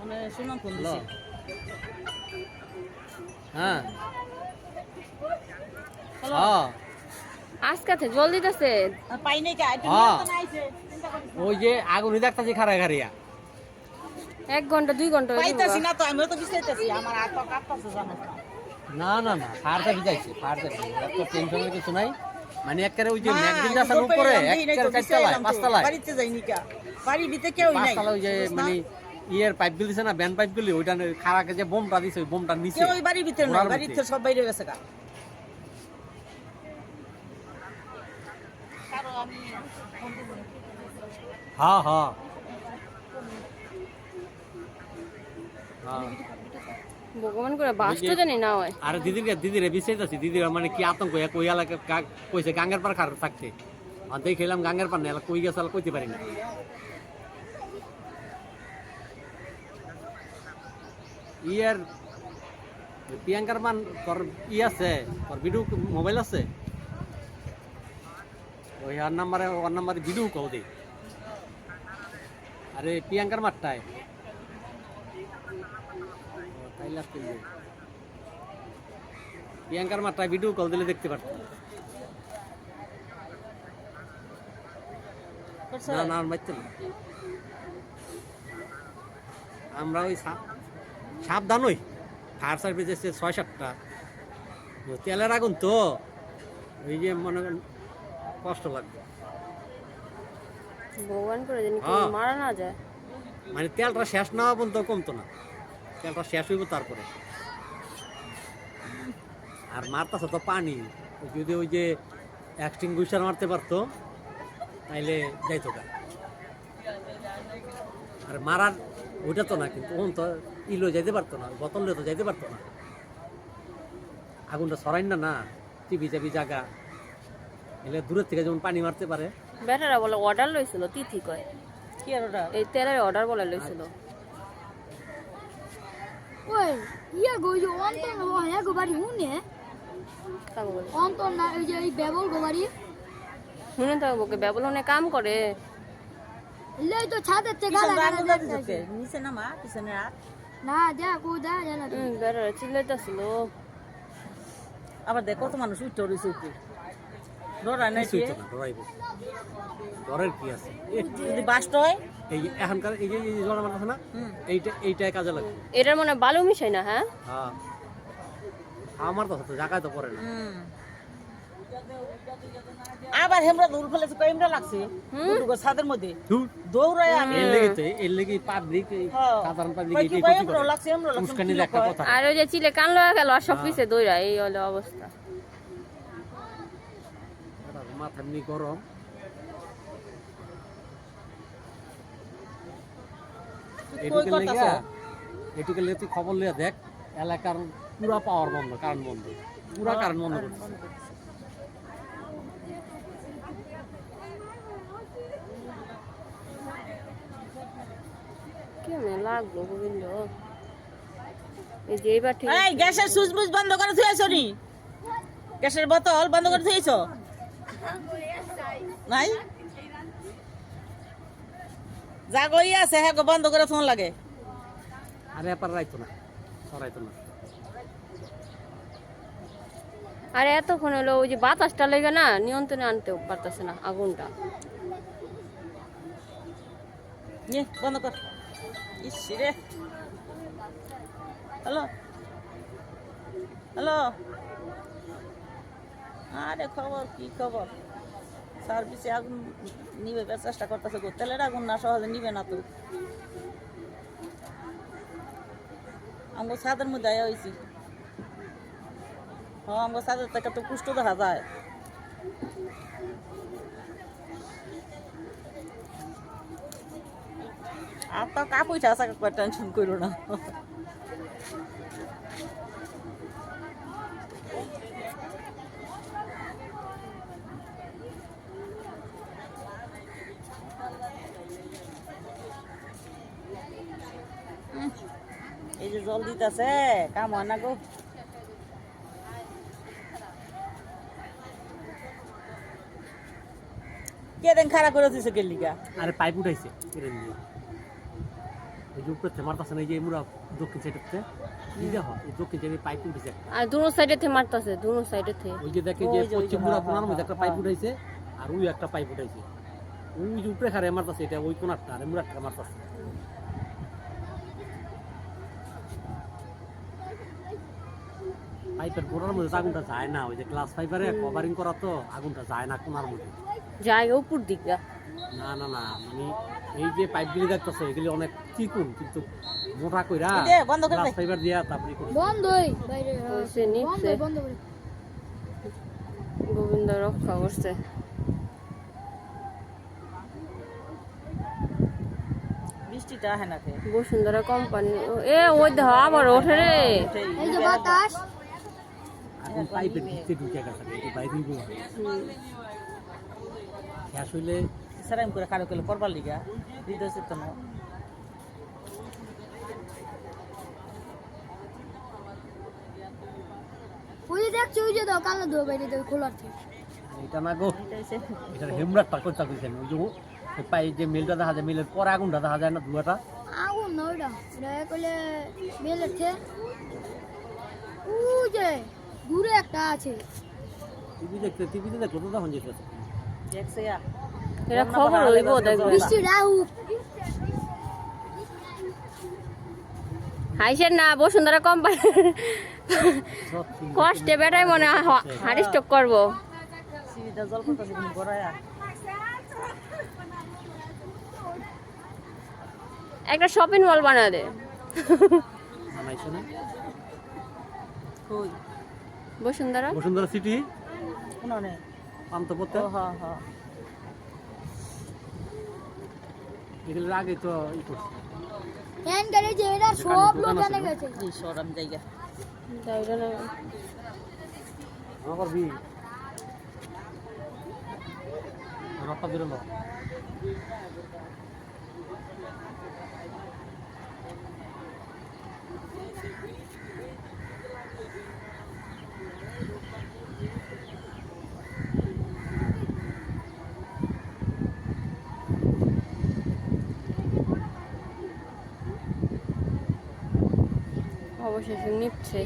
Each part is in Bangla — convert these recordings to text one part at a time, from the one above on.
মানে শুনুন ফোন দিছি। হ্যাঁ। হ্যাঁ। আজকে থেকে দিতেছে। পাই নাই কা? আইতে হ্যাঁ। ওই যে আগুনই দেখতাছি এক ঘণ্টা দুই ঘণ্টা পাইতাছি না তো আমিও তো বিছাইতেছি আমার হাত পা কাঁপতাছে জানো না না না এত টেনশনের কিছু নাই। মানে একবারে ওই যে ম্যাগজিন আসার উপরে একবারে বাড়িতে যাইনি কা? নাই? মানে ইয়ের পাইপ গুলি দিছে না ব্যান পাইপ গুলি ওইটা খারাকে যে বোমটা দিছে ওই বোমটা নিচে ওই বাড়ির ভিতরে নাই বাড়ির ভিতরে সব বাইরে গেছে গা। হ্যাঁ হ্যাঁ। ভগবান করে বাস তো জানি না আরে দিদির দিদিরে বিচাইতেছি দিদির মানে কি আতঙ্ক এক ওই এলাকা কা- কইছে গাঙ্গের পার খার থাকতে। আর দেখলাম গাঙ্গের পার না কই গেছে কইতে পারি না। ইয়ার প্রিয়াঙ্কার মান তোর ই আছে তোর ভিডিও মোবাইল আছে? ওই আর নাম্বারে ওর নাম্বারে ভিডিও কও দে। আরে প্রিয়াঙ্কার মারটায়। তাইলে আর প্রিয়াঙ্কার মাত্রায় ভিডিও কল দিলে দেখতে পারতাম। না না মারতে না। আমরা ওই সাবধান ওই ফায়ার সার্ভিস এসে ছয় সাতটা। তেলের আগুন তো। ওই যে মনে করেন কষ্ট লাগবে। ভগবান করে জানি। মারা না যায়। মানে তেলটা শেষ না হওয়া পর্যন্ত কমতো না। তেলটা শেষ হইব তারপরে। আর মারতাছে তো পানি। যদি ওই যে এক্সটিংগুইশার মারতে পারতো তাইলে যাইতো আর মারার ওইটা তো না কিন্তু ওন তো ইলো যাইতে পারতো না বোতল তো যাইতে পারতো না। আগুনটা সরাইন না না টিভি চাবি জায়গা এলে দূরের থেকে যেমন পানি মারতে পারে। বেটারা বলে অর্ডার লইছিল তিথি কয়। কি আর ওটা এই তেলের অর্ডার বলে লইছিল। ওই ইয়া গো যে ও হ্যাঁ গো বাড়ি হুনে না ওই যে এই বেবল গো বাড়ি। শুনে তো বকে ব্যবলনে কাম করে। লই তো ছাদের থেকে গালা গালা। নিচে না মা পিছনে রাত। চিল্লাইতেছিল। আবার দেখো তো মানুষ উঠতে রয়েছে উপরে কি আছে? যদি বাস্ট হয়? এই এখনকার এই যে না? এইটা এইটাই কাজে লাগে এটার মনে বালু মিশাই না হ্যাঁ? হ্যাঁ। আমার তো জায়গায় তো পড়ে না। আবার হেমরা দৌড় ফেলেছে কয়েমরা লাগছে? দুটো ছাদের মধ্যে। দৌড়ায় আমি এর লেগে তো এর লেগে পাবলিক হ্যাঁ। সাধারণ পাবলিক ক্ষতি হেমরা লাগছে হেমরা লাগছে উস্কানির একটা কথা। আর ওই যে চিলে কান লয়া গেল সব পিছে দৌড়া এই হলো অবস্থা। মাথা এমনি গরম। কই এটুকের লেগে লেগে তুই খবর লিয়ে দেখ এলাকার পুরা পাওয়ার বন্ধ কারেন্ট বন্ধ। পুরা কারেন্ট বন্ধ করছে লাগল গোবিন্দ। এই যে এইবার ঠিক এই গ্যাসের সুইচ বুইচ বন্ধ করে থুয়েছো নি? গ্যাসের বোতল বন্ধ করে থুয়েছো নাই? যা গই আছে হ্যাঁ গো বন্ধ করে ফোন লাগে। আরে এপার রাইতো না সরাইতো না। আর এতক্ষণ হলো ওই যে বাতাসটা লেগে না নিয়ন্ত্রণে আনতে পারতেছে না আগুনটা। বন্ধ কর। ইস রে হ্যালো? হ্যালো? আরে খবর, কি খবর? সার্ভিসে আগুন নিবে চেষ্টা করতেছে তেলের আগুন না, সহজে নিবে না তো। আমগো ছাদের মধ্যে আয়া হয়েছি হ্যাঁ আমগো ছাদের থেকে তো কুষ্ট দেখা যায়। আর তো কাপুই ঠাসা কাকুর টেনশন করো এই যে জল দিতেছে কাম হয় না গো কে দেন খারাপ করে দিছে গেলিকা আরে পাইপ উঠাইছে মারতাছে না এই যে মুরা দক্ষিণ সাইডেতে এই দেখো এই দক্ষিণ সাইডে পাইপ উঠেছে আর দুনো সাইডে থেকে মারতাছে দুনো সাইডে থেকে ওই যে দেখে যে পশ্চিম মুরা হ্যাঁ, কোনার হ্যাঁ, মধ্যে একটা হ্যাঁ, পাইপ উঠাইছে আর ওই একটা পাইপ উঠাইছে। ওই যে উপরে খারে মারতাছে এটা ওই কোনারটা আর মুরাটা মারতাছে। পাইপের গোড়ার মধ্যে আগুনটা যায় না ওই যে গ্লাস পাইপারে কভারিং করা তো আগুনটা যায় না কোনার মধ্যে। জায়গা উপর দিকটা না না না মানে এই যে পাইপগুলি দেখতেছো এগুলি অনেক চিকুন কিন্তু মোটা কইরা বন্ধ করে। ফাইবার দিয়া তারপরে। বন্ধই বাইরে হয়েছে, বন্ধ বন্ধ করে। গোবিন্দ রক্ষা করছে। বৃষ্টিটা আহে না কে? বসুন্ধরা কোম্পানি এ ওই দেখ আবার ওঠে রে। এই যে বাতাস। এখন পাইপের ভিতরে ঢুকে গেছে এই বাইরে শেষ হইলে সেরাইম করে কারও কেলে করবার লিগা হৃদয় চেতন ওই দেখছ ওই যে দাও কালো দো বাইরে দাও খোলার থেকে এটা না গো এটা হচ্ছে এটা হেমরাট পাকল ওই যে ও- পাই যে মিলটা দেখা যায় মিলের পরে আগুনটা দেখা যায় না ধুয়াটা আগুন না ওইটা এটা করলে মেলের থেকে ও যে দূরে একটা আছে। টিভি দেখতে টিভিতে দেখো তো তখন যেতে দেখছে এটা খবর হইব দেখবে। হাইসেন না বসুন্ধরা কোম্পানি কষ্টে বেটাই মনে হয় হার্ট স্ট্রোক করব। একটা শপিং মল বানা দে। বানাইছে না? কই? বসুন্ধরা বসুন্ধরা সিটি কোনো হ্যাঁ হ্যাঁ। এগুলোর আগে তো ই করছে। হ্যান্ড গাড়ি যে এরা সব লোক এনে গেছে। শহর আমি জায়গা। যাইরা না। আমার বি রক্ত বেরোলো অবশেষে নিচ্ছে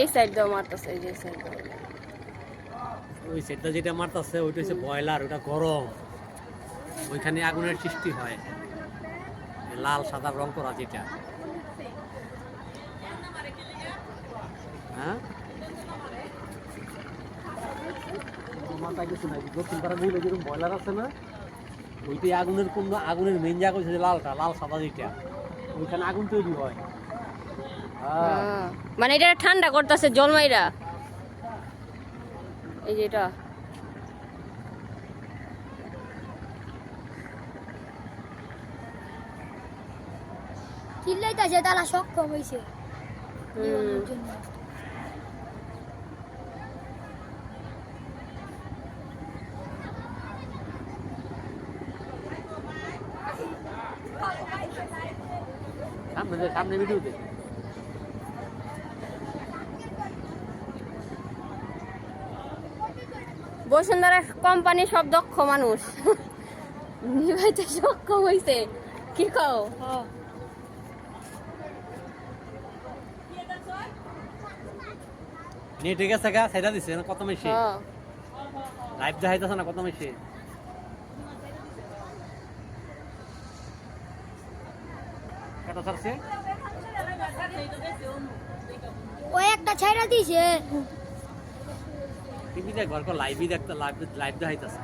এই সাইড দাও মারতেছে, এই যে সাইড ওই সেটটা যেটা মারতাছে, ওইটা হচ্ছে বয়লার ওটা গরম। ওইখানে আগুনের সৃষ্টি হয়। লাল, সাদা রং করা যেটা। হ্যাঁ? মাথায় নাই দক্ষিণ পাড়া বয়লার আছে না ওইটাই আগুনের কোন আগুনের মেন জায়গা হচ্ছে লালটা, লাল, সাদা যেটা। ওইখানে আগুন তৈরি হ্যাঁ। মানে এটা ঠান্ডা করতেছে জলমাইরা এই যে এটা। চিল্লাইতেছে তারা সক্ষম হয়েছে। সামনে দে, সামনে ভিডিওতে বসুন্ধরা কোম্পানি সব দক্ষ মানুষ। নিভাইতে সক্ষম হয়েছে কি কও? নেটে গেছে গা সেটা দিছে না কত মেশি হ্যাঁ লাইভ দেখাইতেছে না কত মেশি কত ও একটা ছাইরা দিছে। টিভিতে ঘরকে লাইভই দেখতে লাইভ লাইভ দেখাইতেছে